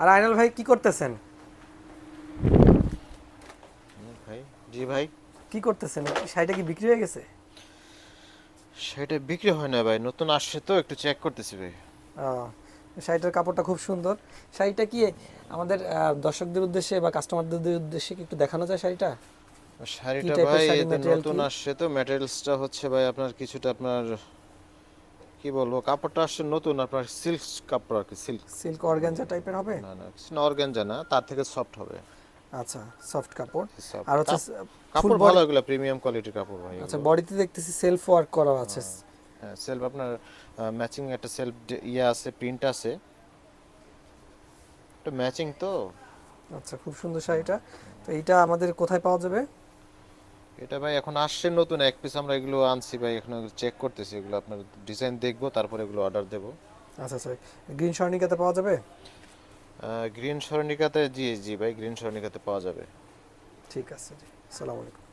আর আইনাল ভাই কি করতেছেন? ভাই? জি ভাই। কি করতেছেন? শাড়িটা কি বিক্রি হয়ে গেছে? সেটা বিক্রি হয় না ভাই নতুন আসছে তো একটু চেক করতেছি ভাই। শাড়িটার কাপড়টা খুব সুন্দর। শাড়িটা কি আমাদের দর্শকদের উদ্দেশ্যে বা কাস্টমারদের উদ্দেশ্যে কি একটু দেখানো যায় শাড়িটা? শাড়িটা ভাই নতুন আসছে তো ম্যাটেরিয়ালসটা হচ্ছে ভাই আপনার কিছুটা আপনার কি বলব কাপড়টা আসছে নতুন আপনার সিল্ক কাপড় আর কি সিল্ক সিল্ক অর্গানজা টাইপের হবে? না না অর্গানজা না তার থেকে সফট হবে। আচ্ছা সফট কাপড়। আর হচ্ছে কাপড় ভালো এগুলো প্রিমিয়াম কোয়ালিটির কাপড় ভাই আচ্ছা বডিতে দেখতেছি সেলফ ওয়ার্ক করা আছে। হ্যাঁ সেলফ আপনার ম্যাচিং একটা সেলফ ইয়ে আছে প্রিন্ট আছে। একটা ম্যাচিং তো। আচ্ছা খুব সুন্দর শাড়িটা। তো এইটা আমাদের কোথায় পাওয়া যাবে? এটা ভাই এখন আসছে নতুন এক পিস আমরা এগুলো আনছি ভাই এখন চেক করতেছি এগুলো আপনার ডিজাইন দেখব তারপরে এগুলো অর্ডার দেব। আচ্ছা স্যার গ্রিন স্বর্ণিকাতে পাওয়া যাবে? গ্রিন স্বর্ণিকাতে জি জি ভাই গ্রিন স্বর্ণিকাতে পাওয়া যাবে। ঠিক আছে জি আসসালামু আলাইকুম।